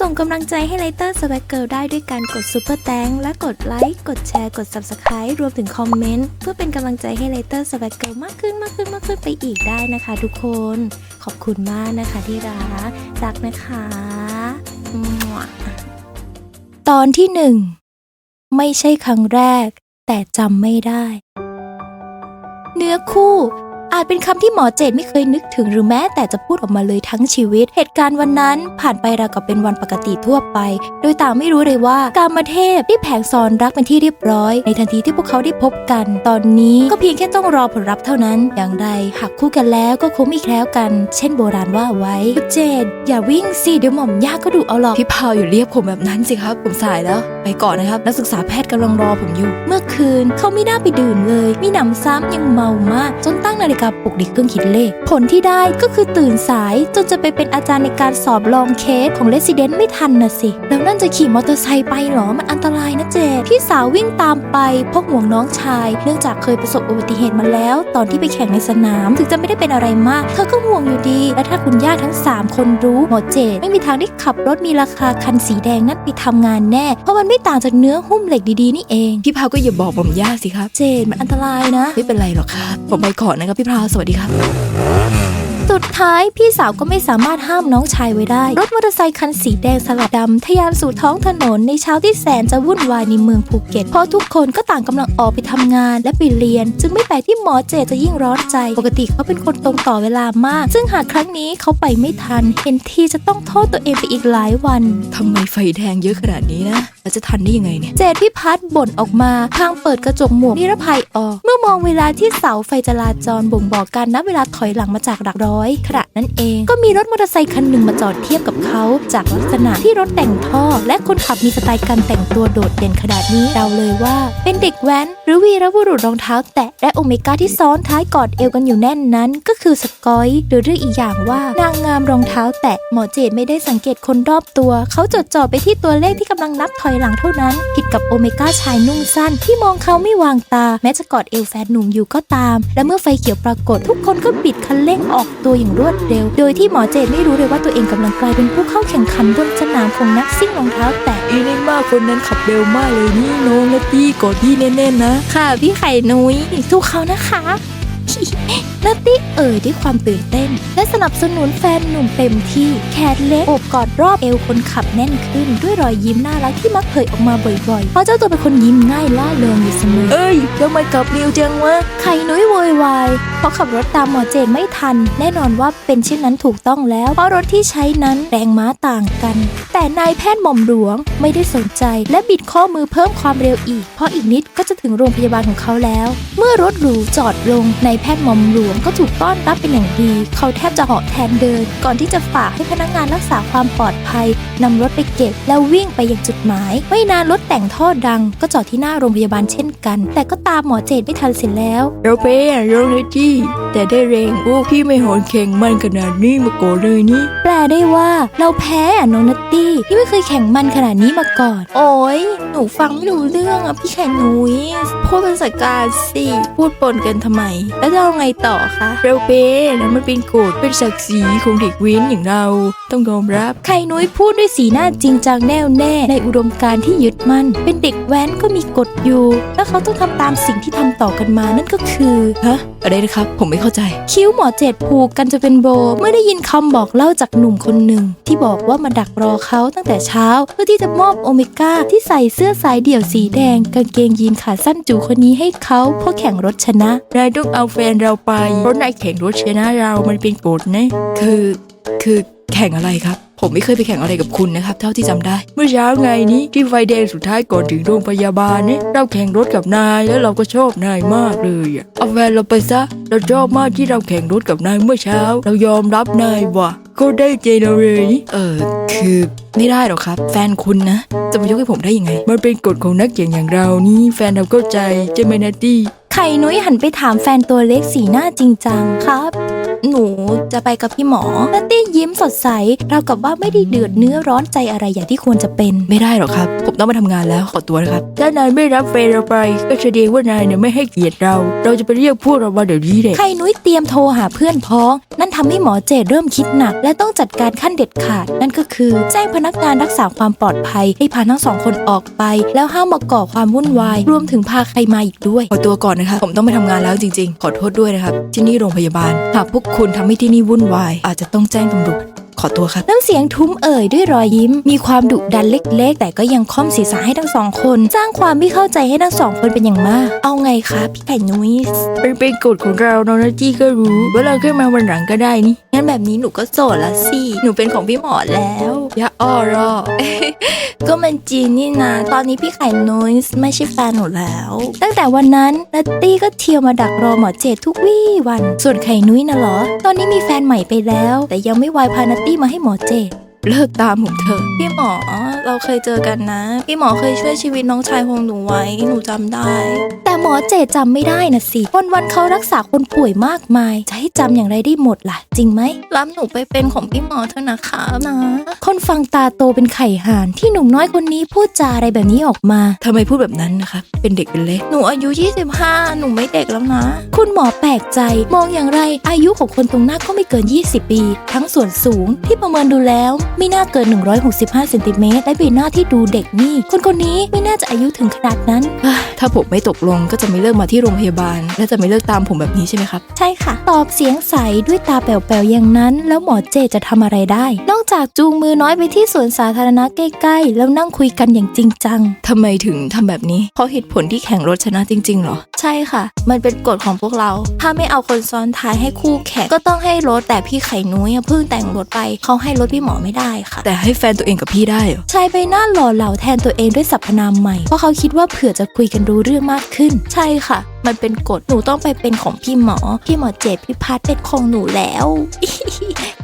ส่งกำลังใจให้ไลเตอร์สแวักเกิลได้ด้วยการกดซูเปอร์แตงและกดไลค์กดแชร์กด Subscribe รวมถึงคอมเมนต์เพื่อเป็นกำลังใจให้ไลเตอร์สแวักเกิลมากขึ้นมากขึ้นมากขึ้นไปอีกได้นะคะ ทุกคนขอบคุณมากนะคะที่รักรักนะคะตอนที่หนึ่งไม่ใช่ครั้งแรก แต่จำไม่ได้ เนื้อคู่ อาจเป็นคำที่หมอเจดไม่เคยนึกถึงหรือแม้แต่จะพูดออกมาเลยทั้งชีวิต เหตุการณ์วันนั้นผ่านไปราวกับเป็นวันปกติทั่วไป โดยต่างไม่รู้เลยว่ากามเทพได้แผงซอนรักเป็นที่เรียบร้อย ในทันทีที่พวกเขาได้พบกัน ตอนนี้ก็เพียงแค่ต้องรอผลลัพธ์เท่านั้น อย่างไรหากคู่กันแล้วก็คงไม่แคล้วกัน เช่นโบราณว่าไว้เจดอย่าวิ่งสิเดี๋ยวหม่อมย่าก็ดูเอาหรอกพี่พาวอย่าเรียกผมแบบนั้นสิครับ ผมสายแล้ว ไปก่อนนะครับนักศึกษาแพทย์กำลังรอผมอยู่ เมื่อคืนเขาไม่น่าไปดื่มเลยมีหนำซ้ำยังเมามากจนตั้งนาฬิกาปลุกในเครื่องคิดเลข ผลที่ได้ก็คือตื่นสายจนจะไปเป็นอาจารย์ในการสอบลองเคสของเลสซิเดนต์ไม่ทันนะสิ แล้วนั่นจะขี่มอเตอร์ไซค์ไปเหรอ มันอันตรายนะเจดพี่สาววิ่งตามไปเพราะห่วงน้องชาย เนื่องจากเคยประสบอุบัติเหตุมาแล้ว ตอนที่ไปแข่งในสนาม ถึงจะไม่ได้เป็นอะไรมาก เธอก็ห่วงอยู่ดี และถ้าคุณย่าทั้ง 3 คนรู้หมอเจดไม่มีทางได้ขับรถมีราคาคันสีแดงนั่นไปทำงานแน่ เพราะมันไม่ต่างจากเนื้อหุ้มเหล็กดีๆนี่เอง พี่พาวก็อย่าบอกผมยากสิครับ เจดมันอันตรายนะ ไม่เป็นไรหรอกครับ ผมไปก่อนนะครับพี่พาว สวัสดีครับ สุดท้ายพี่สาวก็ไม่สามารถห้ามน้องชายไว้ได้ รถมอเตอร์ไซคันสีแดงสลับดำทะยานสู่ท้องถนนในเช้าที่แสนจะวุ่นวายในเมืองภูเก็ต เพราะทุกคนก็ต่างกำลังออกไปทำงานและไปเรียน จึงไม่แปลกที่หมอเจจะยิ่งร้อนใจ ปกติเขาเป็นคนตรงต่อเวลามาก ซึ่งหากครั้งนี้เขาไปไม่ทัน เห็นทีจะต้องโทษตัวเองไปอีกหลายวันทำไมไฟแดงเยอะขนาดนี้นะแล้วจะทันได้ยังไงเนี่ยเจดพิพัฒน์บ่นออกมาพลางเปิดกระจกหมวกนิรภัยออก เมื่อมองเวลาที่เสาไฟจราจรบ่งบอกการนับเวลาถอยหลังมาจากหลักร้อยขณะนั้นเอง ก็มีรถมอเตอร์ไซค์คันหนึ่งมาจอดเทียบกับเขาจากลักษณะที่รถแต่งท่อ และคนขับมีสไตล์การแต่งตัวโดดเด่นขนาดนี้เราเลยว่าเป็นเด็กแว้น หรือวีรบุรุษรองเท้า แตะและโอเมก้าที่ซ้อนท้ายกอดเอวกันอยู่แน่นนั้น ก็คือสกอยหรือเรียกอีกอย่างว่านางงามรองเท้า แตะหมอเจดไม่ได้สังเกตคนรอบตัว เขาจดจ่อไปที่ตัวเลขที่กำลังนับถอยหลังเท่านั้น ผิดกับโอเมก้าชายนุ่งสั้นที่มองเขาไม่วางตา แม้จะกอดเอวแฟนหนุ่มอยู่ก็ตาม และเมื่อไฟเขียวปรากฏทุกคนก็บิดคันเร่งออกตัวอย่างรวดเร็ว โดยที่หมอเจดไม่รู้เลยว่าตัวเองกำลังกลายเป็นผู้เข้าแข่งขันบนสนามของนักซิ่งรองเท้าแตะอีนี่มากคนนั้นขับเร็วมากเลยนี่น้องและพี่กอดพี่แน่ๆนะ ค่ะพี่ไข่นุ้ยสู้เขานะคะ นัตตี้เอ่ยด้วยความตื่นเต้น และสนับสนุนแฟนหนุ่มเต็มที่แขนเล็กอบกอดรอบเอวคนขับแน่นขึ้น ด้วยรอยยิ้มน่ารักที่มักเผยออกมาบ่อยๆเพราะเจ้าตัวเป็นคนยิ้มง่ายล่าเริงอยู่เสมอเอ้ยทำไมกลับเร็วจังวะไข่นุ้ยโวยวายเพราะขับรถตามหมอเจนไม่ทัน แน่นอนว่าเป็นเช่นนั้นถูกต้องแล้ว เพราะรถที่ใช้นั้นแรงม้าต่างกัน แต่นายแพทย์หม่อมหลวงไม่ได้สนใจและบิดข้อมือเพิ่มความเร็วอีก เพราะอีกนิดก็จะถึงโรงพยาบาลของเขาแล้ว เมื่อรถหรูจอดลงนายแพทย์หม่อมหลวงก็ถูกต้อนรับเป็นอย่างดี เขาแทบจะเหาะแทนเดิน ก่อนที่จะฝากให้พนักงานรักษาความปลอดภัยนำรถไปเก็บ แล้ววิ่งไปยังจุดหมาย ไม่นานรถแต่งท่อดัง ก็จอดที่หน้าโรงพยาบาลเช่นกัน แต่ก็ตามหมอเจดไม่ทันเสร็จแล้วเราเป้อะเราเลยจี้แต่ได้เรงโอ้พี่ไม่โหนแข่งมันขนาดนี้มาก่อนเลยนี่แปลได้ว่าเราแพ้อะน้องนัตตี้ที่ไม่เคยแข่งมันขนาดนี้มาก่อน โอ้ยหนูฟังไม่รู้เรื่องอะพี่ไข่หนุยพูดภาษากลางสิพูดปนกันทำไม แล้วจะเอาไงต่อคะเราเป้นะมันเป็นกฎเป็นศักดิ์ศรีของเด็กเว้นอย่างเรา ต้องยอมรับ ไข่นุ้ยพูดด้วยสีหน้าจริงจังแน่วแน่ ในอุดมการณ์ที่ยึดมั่น เป็นเด็กแว้นก็มีกฎอยู่ และเขาต้องทำตามสิ่งที่ทำต่อกันมานั่นก็คือฮะอะไรนะครับ ผมไม่เข้าใจ คิ้วหมอเจ็ดผูกกันจะเป็นโบ เมื่อได้ยินคำบอกเล่าจากหนุ่มคนหนึ่ง ที่บอกว่ามาดักรอเขาตั้งแต่เช้า เพื่อที่จะมอบโอเมก้าที่ใส่เสื้อสายเดี่ยวสีแดง กางเกงยีนขาสั้นจูคนนี้ให้เขาเพื่อแข่งรถชนะนายต้องเอาแฟนเราไปเพราะนายแข่งรถชนะเรา มันเป็นกฎนะคือคือแข่งอะไรครับ ผมไม่เคยไปแข่งอะไรกับคุณนะครับ เท่าที่จำได้ เมื่อเช้าไงนี้ที่ไฟแดงสุดท้ายก่อนถึงโรงพยาบาลเนี่ยเราแข่งรถกับนายแล้วเราก็ชอบนายมากเลยอะเอาแฟนเราไปซะ เราชอบมากที่เราแข่งรถกับนายเมื่อเช้า เรายอมรับนายว่ะก็ได้ใจเราเลยนี่เออคือไม่ได้หรอกครับ แฟนคุณนะ จะมายกให้ผมได้ยังไง มันเป็นกฎของนักแข่งอย่างเรานี่แฟนเราเข้าใจใช่ไหมนาตี้ ไข่นุ้ยหันไปถามแฟนตัวเล็กสีหน้าจริงจังครับ หนูจะไปกับพี่หมอนัตตี้ยิ้มสดใสเราวกับว่าไม่ได้เดือดเนื้อร้อนใจอะไรอย่างที่ควรจะเป็นไม่ได้หรอกครับ ผมต้องมาทำงานแล้วขอตัวนะครับถ้านายไม่รับแฟนเราไปก็แสดงว่านายเนี่ยไม่ให้เกียรติเรา เราจะไปเรียกพวกเรามาเดี๋ยวนี้เลยไข่นุ้ยเตรียมโทรหาเพื่อนพ้อง นั่นทำให้หมอเจดเริ่มคิดหนัก และต้องจัดการขั้นเด็ดขาด นั่นก็คือแจ้งพนักงานรักษาความปลอดภัย ให้พาทั้งสองคนออกไป แล้วห้ามมาก่อความวุ่นวายรวมถึงพาใครมาอีกด้วยขอตัวก่อนนะครับผมต้องไปทำงานแล้วจริง ๆ ขอโทษด้วยนะครับที่นี่โรงพยาบาลหากพวกคุณทำให้ที่นี่วุ่นวาย อาจจะต้องแจ้งตำรวจขอตัวครับ น้ำเสียงทุ้มเอ่ยด้วยรอยยิ้ม มีความดุดันเล็ก ๆ แต่ก็ยังค่อมศีรษะให้ทั้งสองคน สร้างความไม่เข้าใจให้ทั้งสองคนเป็นอย่างมาก เอาไงคะพี่ไข่นุ้ยเป็นเป็นกฎของเราน้องนัตจี้ก็รู้ว่าเราขึ้นมาวันหลังก็ได้นี่งั้นแบบนี้หนูก็โสดละสิ หนูเป็นของพี่หมอแล้ว อย่าอ้อรอ ก็มันจริงนี่นะ ตอนนี้พี่ไข่นุ้ยไม่ใช่แฟนหนูแล้ว ตั้งแต่วันนั้นนัตตี้ก็เที่ยวมาดักรอหมอเจดทุกวี่วัน ส่วนไข่นุ้ยนะเหรอ ตอนนี้มีแฟนใหม่ไปแล้ว แต่ยังไม่วายพานัตตี้มาให้หมอเจด เลิกตามผมเถอะพี่หมอเราเคยเจอกันนะ พี่หมอเคยช่วยชีวิตน้องชายของหนูไว้หนูจำได้ แต่หมอเจดจำไม่ได้นะสิวันวันๆเขารักษาคนป่วยมากมาย จะให้จำอย่างไรได้หมดล่ะ จริงไหมรับหนูไปเป็นของพี่หมอเถอะนะคะนะคนฟังตาโตเป็นไข่ห่านที่หนุ่มน้อยคนนี้พูดจาอะไรแบบนี้ออกมาทำไมพูดแบบนั้นนะครับเป็นเด็กเป็นเล็กหนูอายุ 25 หนูไม่เด็กแล้วนะ คุณหมอแปลกใจมองอย่างไร อายุของคนตรงหน้าก็ไม่เกิน 20 ปี ทั้งส่วนสูงที่ประเมินดูแล้วไม่น่าเกิน 165เซนติเมตรและใบหน้าที่ดูเด็กนี่ คนคนนี้ไม่น่าจะอายุถึงขนาดนั้น ถ้าผมไม่ตกลงก็จะไม่เลิกมาที่โรงพยาบาล และจะไม่เลิกตามผมแบบนี้ใช่ไหมครับ ใช่ค่ะ ตอบเสียงใสด้วยตาแป๋วๆอย่างนั้น แล้วหมอเจจะทำอะไรได้ นอกจากจูงมือน้อยไปที่สวนสาธารณะใกล้ๆ แล้วนั่งคุยกันอย่างจริงจังทำไมถึงทำแบบนี้ เพราะเหตุผลที่แข่งรถชนะจริงๆเหรอ ใช่ค่ะ มันเป็นกฎของพวกเรา ถ้าไม่เอาคนซ้อนท้ายให้คู่แข่งก็ต้องให้รถแต่พี่ไข่นุ้ยอะเพิ่งแต่งรถไปเขาให้รถพี่หมอไม่ได้ค่ะ แต่ให้แฟนตัวเองกับพี่ได้เหรอใช้ใบหน้าหล่อเหลาแทนตัวเองด้วยสรรพนามใหม่ เพราะเขาคิดว่าเผื่อจะคุยกันรู้เรื่องมากขึ้น ใช่ค่ะ มันเป็นกฎหนูต้องไปเป็นของพี่หมอ พี่หมอเจดพี่พัดเป็นของหนูแล้ว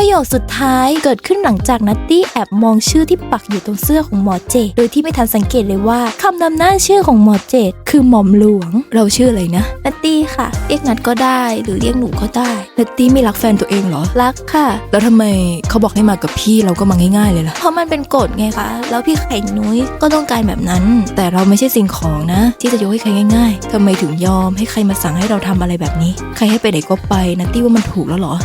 ประโยคสุดท้ายเกิดขึ้นหลังจากนัตตี้แอบมองชื่อที่ปักอยู่ตรงเสื้อของหมอเจดโดยที่ไม่ทันสังเกตเลยว่าคำนำหน้าชื่อของหมอเจดคือหม่อมหลวง เราชื่ออะไรนะนัตตี้ค่ะ เรียกนัดก็ได้หรือเรียกหนูก็ได้นัตตี้ไม่รักแฟนตัวเองเหรอ รักค่ะ แล้วทำไมเขาบอกให้มากับพี่เราก็มาง่ายๆเลยล่ะ เพราะมันเป็นกฎไงคะ แล้วพี่ไข่นุ้ยก็ต้องการแบบนั้น แต่เราไม่ใช่สิ่งของนะ ที่จะยกให้ใครง่ายๆทำไมถึงยอมให้ใครมาสั่งให้เราทำอะไรแบบนี้ ใครให้ไปไหนก็ไปนัตตี้ว่ามันถูกแล้วเหรอ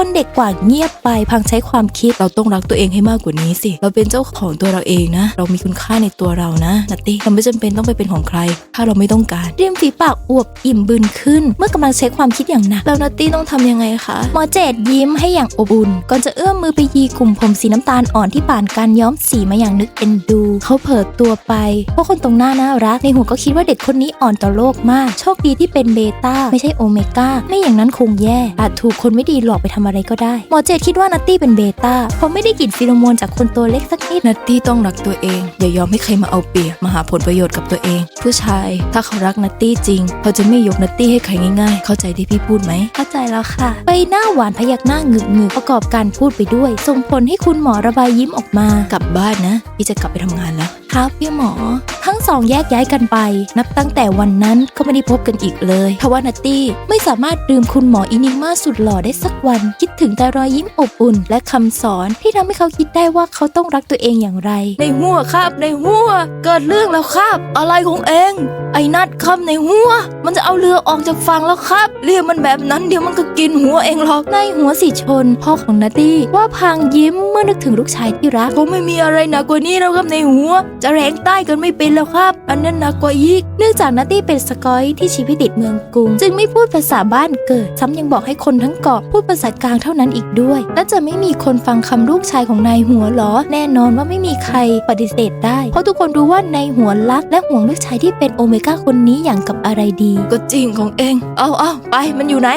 คนเด็กกว่าเงียบไปพังใช้ความคิดเราต้องรักตัวเองให้มากกว่านี้สิ เราเป็นเจ้าของตัวเราเองนะ เรามีคุณค่าในตัวเรานะนัตตี้เราไม่จำเป็นต้องไปเป็นของใคร ถ้าเราไม่ต้องการริมฝีปากอวบอิ่มบึนขึ้น เมื่อกำลังใช้ความคิดอย่างหนักแล้วนัตตี้ต้องทำยังไงคะหมอเจดยิ้มให้อย่างอบอุ่นก่อนจะเอื้อมมือไปยีกลุ่มผมสีน้ำตาลอ่อนที่ผ่านการย้อมสีมาอย่างนึกเอ็นดู เขาเผลอตัวไปเพราะคนตรงหน้าน่ารักในหัวก็คิดว่าเด็กคนนี้อ่อนต่อโลกมากโชคดีที่เป็นเบต้าไม่ใช่โอเมก้าไม่อย่างนั้นคงแย่อาจถูกคนไม่ดีหลอกไปทำอะไรก็ได้ หมอเจดคิดว่านัตตี้เป็นเบต้าเพราะไม่ได้กลิ่นฟิโรโมนจากคนตัวเล็กสักนิดนัตตี้ต้องรักตัวเอง อย่ายอมให้ใครมาเอาเปรียบมาหาผลประโยชน์กับตัวเอง ผู้ชาย ถ้าเขารักนัตตี้จริง เขาจะไม่ยกนัตตี้ให้ใครง่าย ๆ เข้าใจที่พี่พูดไหมเข้าใจแล้วค่ะใบหน้าหวานพยักหน้าหงึกงึกประกอบการพูดไปด้วย ส่งผลให้คุณหมอระบายยิ้มออกมากลับบ้านนะพี่จะกลับไปทำงานแล้วครับพี่หมอทั้ง สองแยกย้ายกันไป นับตั้งแต่วันนั้นก็ไม่ได้พบกันอีกเลยทว่านัตตี้ไม่สามารถลืมคุณหมออินิมาสุดหล่อได้สักวัน คิดถึงแต่รอยยิ้มอบอุ่น และคำสอนที่ทำให้เขาคิดได้ว่าเขาต้องรักตัวเองอย่างไร ในหัวครับ ในหัว เกิดเรื่องแล้วครับ อะไรของเอง ไอ้นัดครับในหัว มันจะเอาเรือออกจากฝั่งแล้วครับ เรียกมันแบบนั้นเดี๋ยวมันก็กินหัวเองหรอกในหัวสีชน พ่อของนัตตี้ว่าพางยิ้มเมื่อนึกถึงลูกชายที่รักคงไม่มีอะไรหนักกว่านี้แล้วครับในหัว จะแรงใต้กันไม่เป็นแล้วครับาพอันนั้นหนักกว่าอีก เนื่องจากนัตตี้เป็นสกอยที่ชีวิตติดเมืองกรุง จึงไม่พูดภาษาบ้านเกิด ซ้ำยังบอกให้คนทั้งเกาะพูดภาษากลางเท่านั้นอีกด้วย และจะไม่มีคนฟังคำลูกชายของนายหัวหรอ แน่นอนว่าไม่มีใครปฏิเสธได้ เพราะทุกคนรู้ว่านายหัวรัก และห่วงลูกชายที่เป็นโอเมก้าคนนี้อย่างกับอะไรดี ก็จริงของเอง เอาเอาไปมันอยู่ไหน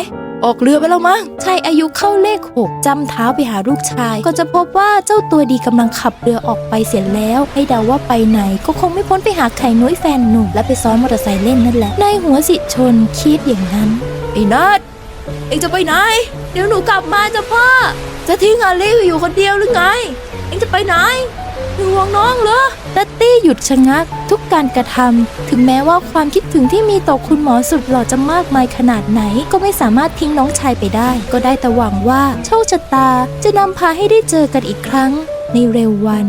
ออกเรือไปแล้วมั้งชายอายุเข้าเลขหกจำเท้าไปหาลูกชาย ก็จะพบว่าเจ้าตัวดีกำลังขับเรือออกไปเสียแล้ว ให้เดาว่าไปไหน ก็คงไม่พ้นไปหาไข่นุ้ยแฟนหนุ่มและไปซ้อนมอเตอร์ไซค์เล่นนั่นแหละนายหัวสิชนคิดอย่างนั้นไอ้นัดเองจะไปไหน เดี๋ยวหนูกลับมาจ้ะพ่อจะทิ้งอาลีอยู่คนเดียวหรือไง เองจะไปไหนห่วงน้องเหรอดัต ตี้หยุดชะงักทุกการกระทำถึงแม้ว่าความคิดถึงที่มีต่อคุณหมอสุดหล่อจะมากมายขนาดไหน ก็ไม่สามารถทิ้งน้องชายไปได้ ก็ได้แต่หวังว่าโชคชะตาจะนำพาให้ได้เจอกันอีกครั้งในเร็ววัน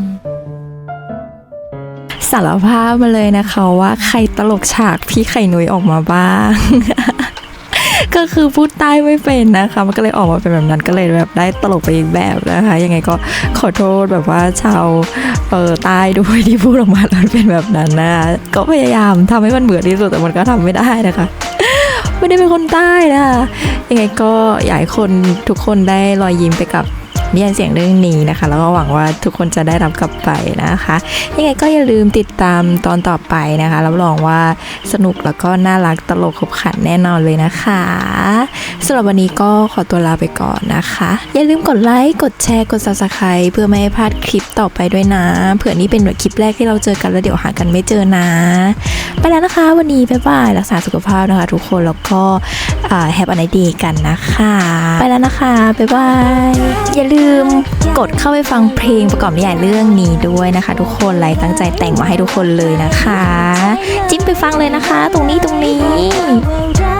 สารภาพมาเลยนะคะว่าใครตลกฉากพี่ไข่นุ้ยออกมาบ้าง ก็คือพูดใต้ไม่เป็นนะคะ มันก็เลยออกมาเป็นแบบนั้นก็เลยแบบได้ตลกไปอีกแบบนะคะ ยังไงก็ขอโทษแบบว่าชาวเออใต้ด้วยที่พูดออกมาแล้วเป็นแบบนั้นนะคะก็พยายามทำให้มันเหมือนที่สุดแต่มันก็ทำไม่ได้นะคะไม่ได้เป็นคนใต้นะคะยังไงก็อยากให้คนทุกคนได้รอยยิ้มไปกับ นิยายเสียงเรื่องนี้นะคะ แล้วก็หวังว่าทุกคนจะได้รับกลับไปนะคะ ยังไงก็อย่าลืมติดตามตอนต่อไปนะคะ รับรองว่าสนุกแล้วก็น่ารักตลกขบขันแน่นอนเลยนะคะสำหรับวันนี้ก็ขอตัวลาไปก่อนนะคะ อย่าลืมกดไลค์กดแชร์กด subscribe เพื่อไม่ให้พลาดคลิปต่อไปด้วยนะ เผื่อนี่เป็นคลิปแรกที่เราเจอกันแล้วเดี๋ยวหากันไม่เจอนะ ไปแล้วนะคะ วันนี้บ๊ายบายรักษาสุขภาพนะคะ ทุกคนแล้วก็แฮปปี้ไนดีกันนะคะ ไปแล้วนะคะบ๊ายบายอย่าลืมืมกดเข้าไปฟังเพลงประกอบนิยายเรื่องนี้ด้วยนะคะ ทุกคนไลตั้งใจแต่งมาให้ทุกคนเลยนะคะ จิ้มไปฟังเลยนะคะ ตรงนี้ตรงนี้